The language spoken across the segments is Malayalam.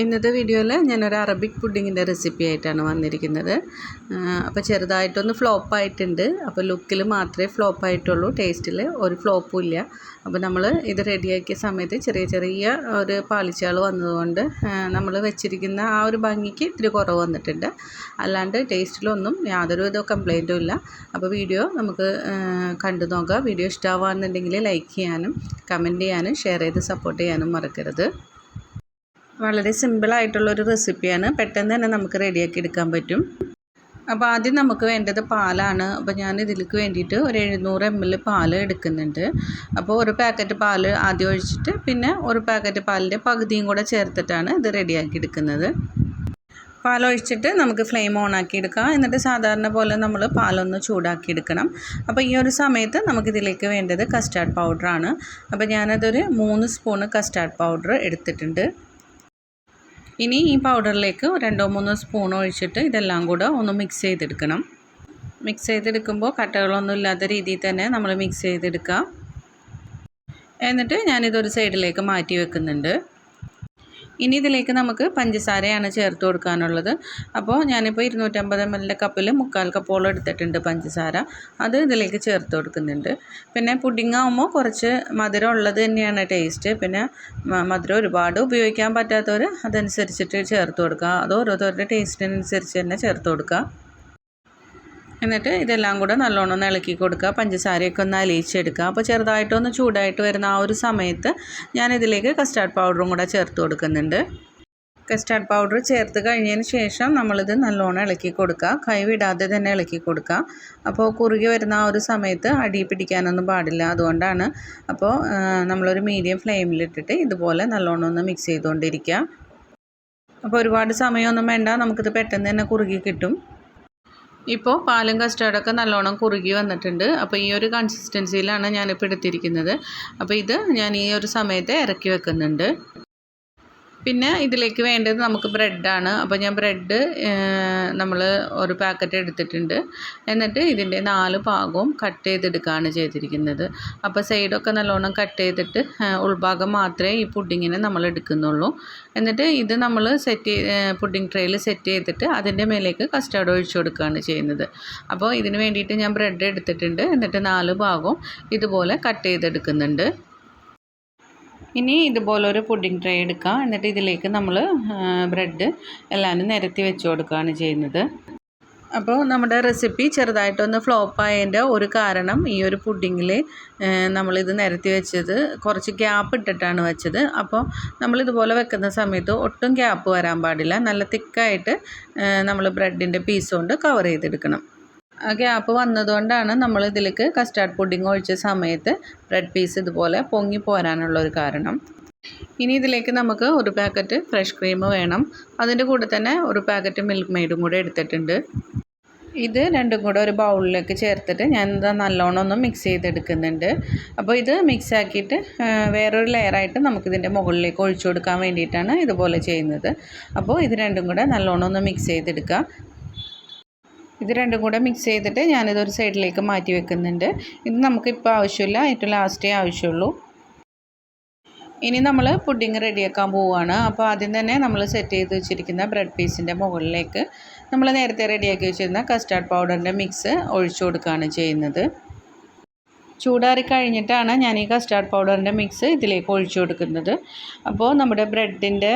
ഇന്നത്തെ വീഡിയോയിൽ ഞാനൊരു അറബിക് പുഡിങ്ങിന്റെ റെസിപ്പി ആയിട്ടാണ് വന്നിരിക്കുന്നത്. അപ്പോൾ ചെറുതായിട്ടൊന്ന് ഫ്ലോപ്പ് ആയിട്ടുണ്ട്. അപ്പോൾ ലുക്കിൽ മാത്രമേ ഫ്ലോപ്പ് ആയിട്ടുള്ളൂ. ടേസ്റ്റിൽ ഒരു ഫ്ലോപ്പും ഇല്ല. അപ്പോൾ നമ്മൾ ഇത് റെഡിയാക്കിയ സമയത്ത് ചെറിയ ചെറിയ ഒരു പാളിച്ചകൾ വന്നതുകൊണ്ട് നമ്മൾ വെച്ചിരിക്കുന്ന ആ ഒരു ഭംഗിക്ക് ഇത്തിരി കുറവ് വന്നിട്ടുണ്ട്. അല്ലാണ്ട് ടേസ്റ്റിലൊന്നും യാതൊരു വിധ കംപ്ലൈന്റും ഇല്ല. അപ്പോൾ വീഡിയോ നമുക്ക് കണ്ടു നോക്കാം. വീഡിയോ ഇഷ്ടമാവാന്നുണ്ടെങ്കിൽ ലൈക്ക് ചെയ്യാനും കമന്റ് ചെയ്യാനും ഷെയർ ചെയ്ത് സപ്പോർട്ട് ചെയ്യാനും മറക്കരുത്. വളരെ സിമ്പിളായിട്ടുള്ളൊരു റെസിപ്പിയാണ് പെട്ടെന്ന് തന്നെ നമുക്ക് റെഡിയാക്കി എടുക്കാൻ പറ്റും. അപ്പോൾ ആദ്യം നമുക്ക് വേണ്ടത് പാലാണ്. അപ്പോൾ ഞാൻ ഇതിലേക്ക് വേണ്ടിയിട്ട് ഒരു എഴുന്നൂറ് എം എൽ പാൽ എടുക്കുന്നുണ്ട്. അപ്പോൾ ഒരു പാക്കറ്റ് പാൽ ആദ്യം ഒഴിച്ചിട്ട് പിന്നെ ഒരു പാക്കറ്റ് പാലിന്റെ പകുതിയും കൂടെ ചേർത്തിട്ടാണ് ഇത് റെഡിയാക്കി എടുക്കുന്നത്. പാലൊഴിച്ചിട്ട് നമുക്ക് ഫ്ലെയിം ഓൺ ആക്കി എടുക്കാം. എന്നിട്ട് സാധാരണ പോലെ നമ്മൾ പാലൊന്ന് ചൂടാക്കി എടുക്കണം. അപ്പോൾ ഈ ഒരു സമയത്ത് നമുക്കിതിലേക്ക് വേണ്ടത് കസ്റ്റാർഡ് പൗഡറാണ് അപ്പോൾ ഞാനതൊരു മൂന്ന് സ്പൂണ് കസ്റ്റാർഡ് പൗഡർ എടുത്തിട്ടുണ്ട്. ഇനി ഈ പൗഡറിലേക്ക് രണ്ടോ മൂന്നോ സ്പൂൺ ഒഴിച്ചിട്ട് ഇതെല്ലാം കൂടെ ഒന്ന് മിക്സ് ചെയ്തെടുക്കണം. മിക്സ് ചെയ്തെടുക്കുമ്പോൾ കട്ടകളൊന്നും ഇല്ലാത്ത രീതിയിൽ തന്നെ നമ്മൾ മിക്സ് ചെയ്തെടുക്കാം. എന്നിട്ട് ഞാനിതൊരു സൈഡിലേക്ക് മാറ്റി വെക്കുന്നുണ്ട്. ഇനി ഇതിലേക്ക് നമുക്ക് പഞ്ചസാരയാണ് ചേർത്ത് കൊടുക്കാനുള്ളത്. അപ്പോൾ ഞാനിപ്പോൾ ഇരുന്നൂറ്റമ്പത് എം എല്ലിന്റെ കപ്പിൽ മുക്കാൽ കപ്പോളം എടുത്തിട്ടുണ്ട് പഞ്ചസാര. അത് ഇതിലേക്ക് ചേർത്ത് കൊടുക്കുന്നുണ്ട്. പിന്നെ പുഡിംഗ് ആകുമ്പോൾ കുറച്ച് മധുരം ഉള്ളത് തന്നെയാണ് ടേസ്റ്റ് പിന്നെ മധുരം ഒരുപാട് ഉപയോഗിക്കാൻ പറ്റാത്തവർ അതനുസരിച്ചിട്ട് ചേർത്ത് കൊടുക്കുക. അത് ഓരോരുത്തരുടെ ടേസ്റ്റിനനുസരിച്ച് തന്നെ ചേർത്ത് കൊടുക്കുക. എന്നിട്ട് ഇതെല്ലാം കൂടെ നല്ലോണം ഒന്ന് ഇളക്കി കൊടുക്കുക. പഞ്ചസാരയൊക്കെ ഒന്ന് അലിയിച്ചെടുക്കുക അപ്പോൾ ചെറുതായിട്ടൊന്ന് ചൂടായിട്ട് വരുന്ന ആ ഒരു സമയത്ത് ഞാനിതിലേക്ക് കസ്റ്റാർഡ് പൗഡറും കൂടെ ചേർത്ത് കൊടുക്കുന്നുണ്ട്. കസ്റ്റാർഡ് പൗഡർ ചേർത്ത് കഴിഞ്ഞതിന് ശേഷം നമ്മളിത് നല്ലോണം ഇളക്കി കൊടുക്കുക. കൈവിടാതെ തന്നെ ഇളക്കി കൊടുക്കുക. അപ്പോൾ കുറുകി വരുന്ന ആ ഒരു സമയത്ത് അടി പിടിക്കാനൊന്നും പാടില്ല അതുകൊണ്ടാണ്. അപ്പോൾ നമ്മളൊരു മീഡിയം ഫ്ലെയിമിലിട്ടിട്ട് ഇതുപോലെ നല്ലോണം ഒന്ന് മിക്സ് ചെയ്തുകൊണ്ടിരിക്കുക. അപ്പോൾ ഒരുപാട് സമയമൊന്നും വേണ്ട. നമുക്കിത് പെട്ടെന്ന് തന്നെ കുറുകി കിട്ടും. ഇപ്പോൾ പാലും കസ്റ്റാർഡൊക്കെ നല്ലോണം കുറുകി വന്നിട്ടുണ്ട്. അപ്പോൾ ഈ ഒരു കൺസിസ്റ്റൻസിയിലാണ് ഞാനിപ്പോൾ എടുത്തിരിക്കുന്നത്. അപ്പോൾ ഇത് ഞാൻ ഈ ഒരു സമയത്ത് ഇറക്കി വെക്കുന്നുണ്ട്. പിന്നെ ഇതിലേക്ക് വേണ്ടത് നമുക്ക് ബ്രെഡാണ്. അപ്പോൾ ഞാൻ ബ്രെഡ് നമ്മൾ ഒരു പാക്കറ്റ് എടുത്തിട്ടുണ്ട്. എന്നിട്ട് ഇതിന്റെ നാല് ഭാഗവും കട്ട് ചെയ്തെടുക്കുകയാണ് ചെയ്തിരിക്കുന്നത്. അപ്പോൾ സൈഡൊക്കെ നല്ലോണം കട്ട് ചെയ്തിട്ട് ഉൾഭാഗം മാത്രമേ ഈ പുഡിങ്ങിനെ നമ്മൾ എടുക്കുന്നുള്ളൂ. എന്നിട്ട് ഇത് നമ്മൾ സെറ്റ് പുഡിംഗ് ട്രേയിൽ സെറ്റ് ചെയ്തിട്ട് അതിന്റെ മേലേക്ക് കസ്റ്റാർഡ് ഒഴിച്ചു കൊടുക്കുകയാണ് ചെയ്യുന്നത്. അപ്പോൾ ഇതിന് വേണ്ടിയിട്ട് ഞാൻ ബ്രെഡ് എടുത്തിട്ടുണ്ട്. എന്നിട്ട് നാല് ഭാഗവും ഇതുപോലെ കട്ട് ചെയ്തെടുക്കുന്നുണ്ട്. ഇനി ഇതുപോലൊരു പുഡിംഗ് ട്രേ എടുക്കാം. എന്നിട്ട് ഇതിലേക്ക് നമ്മൾ ബ്രെഡ് എല്ലാവരും നിരത്തി വെച്ച് കൊടുക്കുകയാണ് ചെയ്യുന്നത്. അപ്പോൾ നമ്മുടെ റെസിപ്പി ചെറുതായിട്ടൊന്ന് ഫ്ലോപ്പ് ആയതിന്റെ ഒരു കാരണം ഈ ഒരു പുഡിങ്ങിൽ നമ്മളിത് നിരത്തി വെച്ചത് കുറച്ച് ഗ്യാപ്പ് ഇട്ടിട്ടാണ് വെച്ചത്. അപ്പോൾ നമ്മളിതുപോലെ വെക്കുന്ന സമയത്ത് ഒട്ടും ഗ്യാപ്പ് വരാൻ പാടില്ല. നല്ല തിക്കായിട്ട് നമ്മൾ ബ്രെഡിന്റെ പീസ് കൊണ്ട് കവർ ചെയ്തെടുക്കണം. ഗ്യാപ്പ് വന്നതുകൊണ്ടാണ് നമ്മൾ ഇതിലേക്ക് കസ്റ്റാർഡ് പുഡിംഗ് ഒഴിച്ച സമയത്ത് ബ്രെഡ് പീസ് ഇതുപോലെ പൊങ്ങി പോരാനുള്ള ഒരു കാരണം. ഇനി ഇതിലേക്ക് നമുക്ക് ഒരു പാക്കറ്റ് ഫ്രഷ് ക്രീം വേണം. അതിന്റെ കൂടെ തന്നെ ഒരു പാക്കറ്റ് മിൽക്ക് മെയ്ഡും കൂടെ എടുത്തിട്ടുണ്ട്. ഇത് രണ്ടും കൂടെ ഒരു ബൗളിലേക്ക് ചേർത്തിട്ട് ഞാൻ ഇത് നല്ലോണം ഒന്ന് മിക്സ് ചെയ്തെടുക്കുന്നുണ്ട്. അപ്പോൾ ഇത് മിക്സ് ആക്കിയിട്ട് വേറൊരു ലെയറായിട്ട് നമുക്കിതിന്റെ മുകളിലേക്ക് ഒഴിച്ചു കൊടുക്കാൻ വേണ്ടിയിട്ടാണ് ഇതുപോലെ ചെയ്യുന്നത്. അപ്പോൾ ഇത് രണ്ടും കൂടെ നല്ലോണം ഒന്ന് മിക്സ് ചെയ്തെടുക്കുക. ഇത് രണ്ടും കൂടെ മിക്സ് ചെയ്തിട്ട് ഞാനിതൊരു സൈഡിലേക്ക് മാറ്റി വെക്കുന്നുണ്ട്. ഇത് നമുക്കിപ്പോൾ ആവശ്യമില്ല. ഏറ്റവും ലാസ്റ്റേ ആവശ്യമുള്ളൂ. ഇനി നമ്മൾ പുഡിങ് റെഡിയാക്കാൻ പോവുകയാണ് അപ്പോൾ ആദ്യം തന്നെ നമ്മൾ സെറ്റ് ചെയ്ത് വെച്ചിരിക്കുന്ന ബ്രെഡ് പീസിന്റെ മുകളിലേക്ക് നമ്മൾ നേരത്തെ റെഡിയാക്കി വെച്ചിരുന്ന കസ്റ്റാർഡ് പൗഡറിന്റെ മിക്സ് ഒഴിച്ചു കൊടുക്കുകയാണ് ചെയ്യുന്നത്. ചൂടാറി കഴിഞ്ഞിട്ടാണ് ഞാൻ ഈ കസ്റ്റാർഡ് പൗഡറിന്റെ മിക്സ് ഇതിലേക്ക് ഒഴിച്ചു കൊടുക്കുന്നത്. അപ്പോൾ നമ്മുടെ ബ്രെഡിന്റെ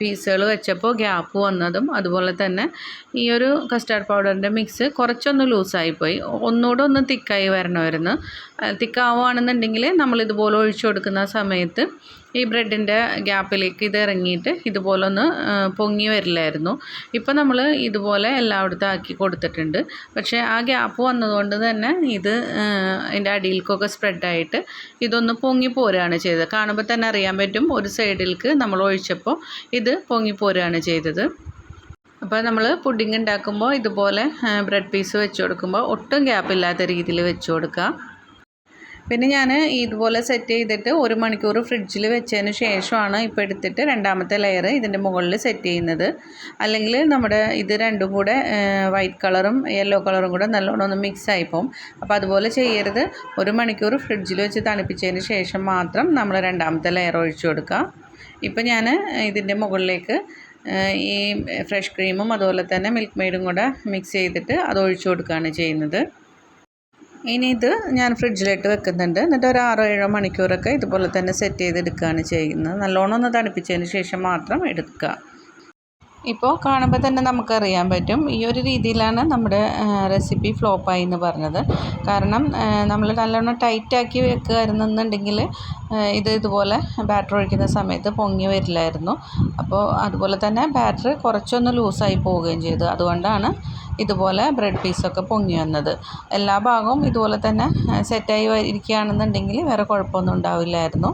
പീസുകൾ വെച്ചപ്പോൾ ഗ്യാപ്പ് വന്നതും അതുപോലെ തന്നെ ഈ ഒരു കസ്റ്റാർഡ് പൗഡറിന്റെ മിക്സ് കുറച്ചൊന്ന് ലൂസായിപ്പോയി ഒന്നുകൂടെ ഒന്ന് തിക്കായി വരണമായിരുന്നു. തിക്കാവുകയാണെന്നുണ്ടെങ്കിൽ നമ്മളിതുപോലെ ഒഴിച്ചു കൊടുക്കുന്ന സമയത്ത് ഈ ബ്രെഡിന്റെ ഗ്യാപ്പിലേക്ക് ഇത് ഇറങ്ങിയിട്ട് ഇതുപോലെ ഒന്ന് പൊങ്ങി വരില്ലായിരുന്നു. ഇപ്പോൾ നമ്മൾ ഇതുപോലെ എല്ലായിടത്തും ആക്കി കൊടുത്തിട്ടുണ്ട്. പക്ഷേ ആ ഗ്യാപ്പ് വന്നതുകൊണ്ട് തന്നെ ഇത് അതിന്റെ അടിയിൽക്കൊക്കെ സ്പ്രെഡായിട്ട് ഇതൊന്ന് പൊങ്ങി പോരുകയാണ് ചെയ്തത്. കാണുമ്പോൾ തന്നെ അറിയാൻ പറ്റും ഒരു സൈഡിലേക്ക് നമ്മൾ ഒഴിച്ചപ്പോൾ ഇത് പൊങ്ങി പോരുകയാണ് ചെയ്തത്. അപ്പോൾ നമ്മൾ പുഡിംഗ് ഉണ്ടാക്കുമ്പോൾ ഇതുപോലെ ബ്രെഡ് പീസ് വെച്ച് കൊടുക്കുമ്പോൾ ഒട്ടും ഗ്യാപ്പില്ലാത്ത രീതിയിൽ വെച്ച് കൊടുക്കുക. പിന്നെ ഞാൻ ഇതുപോലെ സെറ്റ് ചെയ്തിട്ട് ഒരു മണിക്കൂർ ഫ്രിഡ്ജിൽ വെച്ചതിന് ശേഷമാണ് ഇപ്പോൾ എടുത്തിട്ട് രണ്ടാമത്തെ ലെയർ ഇതിന്റെ മുകളിൽ സെറ്റ് ചെയ്യുന്നത്. അല്ലെങ്കിൽ നമ്മുടെ ഇത് രണ്ടും കൂടെ വൈറ്റ് കളറും യെല്ലോ കളറും കൂടെ നല്ലോണം ഒന്ന് മിക്സ് ആയിപ്പോവും അപ്പോൾ അതുപോലെ ചെയ്യരുത്. ഒരു മണിക്കൂർ ഫ്രിഡ്ജിൽ വെച്ച് തണുപ്പിച്ചതിന് ശേഷം മാത്രം നമ്മൾ രണ്ടാമത്തെ ലെയർ ഒഴിച്ചു കൊടുക്കുക. ഇപ്പം ഞാൻ ഇതിന്റെ മുകളിലേക്ക് ഈ ഫ്രഷ് ക്രീമും അതുപോലെ തന്നെ മിൽക്ക് മെയ്ഡും കൂടെ മിക്സ് ചെയ്തിട്ട് അത് ഒഴിച്ചു കൊടുക്കുകയാണ് ചെയ്യുന്നത്. ഇനി ഇത് ഞാൻ ഫ്രിഡ്ജിലിട്ട് വെക്കുന്നുണ്ട്. എന്നിട്ട് ഒരു ആറോ ഏഴോ മണിക്കൂറൊക്കെ ഇതുപോലെ തന്നെ സെറ്റ് ചെയ്തെടുക്കുകയാണ് ചെയ്യുന്നത്. നല്ലോണം ഒന്ന് തണുപ്പിച്ചതിന് ശേഷം മാത്രം എടുക്കുക. ഇപ്പോൾ കാണുമ്പോൾ തന്നെ നമുക്കറിയാൻ പറ്റും. ഈ ഒരു രീതിയിലാണ് നമ്മുടെ റെസിപ്പി ഫ്ലോപ്പായി എന്ന് പറഞ്ഞത്. കാരണം നമ്മൾ നല്ലോണം ടൈറ്റാക്കി വെക്കുകയായിരുന്നെന്നുണ്ടെങ്കിൽ ഇത് ഇതുപോലെ ബാറ്റർ ഒഴിക്കുന്ന സമയത്ത് പൊങ്ങി വരില്ലായിരുന്നു. അപ്പോൾ അതുപോലെ തന്നെ ബാറ്റർ കുറച്ചൊന്ന് ലൂസായി പോവുകയും ചെയ്തു. അതുകൊണ്ടാണ് ഇതുപോലെ ബ്രെഡ് പീസൊക്കെ പൊങ്ങി വന്നത്. എല്ലാ ഭാഗവും ഇതുപോലെ തന്നെ സെറ്റായി ഇരിക്കുകയാണെന്നുണ്ടെങ്കിൽ വേറെ കുഴപ്പമൊന്നും ഉണ്ടാവില്ലായിരുന്നു.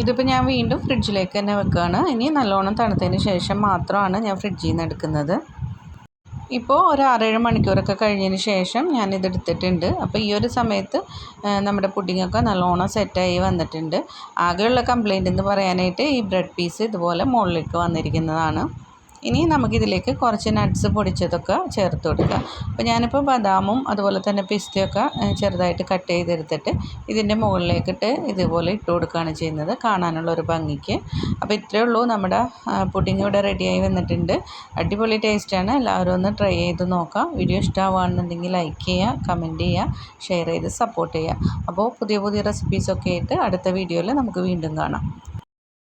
ഇതിപ്പോൾ ഞാൻ വീണ്ടും ഫ്രിഡ്ജിലേക്ക് തന്നെ വെക്കുകയാണ് ഇനി നല്ലോണം തണുത്തതിന് ശേഷം മാത്രമാണ് ഞാൻ ഫ്രിഡ്ജിൽ നിന്ന് എടുക്കുന്നത്. ഇപ്പോൾ ഒരു ആറേഴ് മണിക്കൂറൊക്കെ കഴിഞ്ഞതിന് ശേഷം ഞാനിത് എടുത്തിട്ടുണ്ട്. അപ്പോൾ ഈ ഒരു സമയത്ത് നമ്മുടെ പുഡിങ്ങൊക്കെ നല്ലോണം സെറ്റായി വന്നിട്ടുണ്ട്. ആകെയുള്ള കംപ്ലയിന്റ് എന്ന് പറയാനായിട്ട് ഈ ബ്രെഡ് പീസ് ഇതുപോലെ മുകളിലേക്ക് വന്നിരിക്കുന്നതാണ്. ഇനി നമുക്കിതിലേക്ക് കുറച്ച് നട്ട്സ് പൊടിച്ചതൊക്കെ ചേർത്ത് കൊടുക്കുക. അപ്പോൾ ഞാനിപ്പോൾ ബദാമും അതുപോലെ തന്നെ പിസ്തയൊക്കെ ചെറുതായിട്ട് കട്ട് ചെയ്തെടുത്തിട്ട് ഇതിന്റെ മുകളിലേക്കിട്ട് ഇതുപോലെ ഇട്ട് കൊടുക്കുകയാണ് ചെയ്യുന്നത്. കാണാനുള്ള ഒരു ഭംഗിക്ക്. അപ്പോൾ ഇത്രയേ ഉള്ളൂ നമ്മുടെ പുഡിംഗ് ഇവിടെ റെഡിയായി വന്നിട്ടുണ്ട്. അടിപൊളി ടേസ്റ്റാണ് എല്ലാവരും ഒന്ന് ട്രൈ ചെയ്ത് നോക്കാം. വീഡിയോ ഇഷ്ടമാവുകയാണെന്നുണ്ടെങ്കിൽ ലൈക്ക് ചെയ്യുക കമന്റ് ചെയ്യുക ഷെയർ ചെയ്ത് സപ്പോർട്ട് ചെയ്യുക. അപ്പോൾ പുതിയ പുതിയ റെസിപ്പീസൊക്കെ ആയിട്ട് അടുത്ത വീഡിയോയിൽ നമുക്ക് വീണ്ടും കാണാം.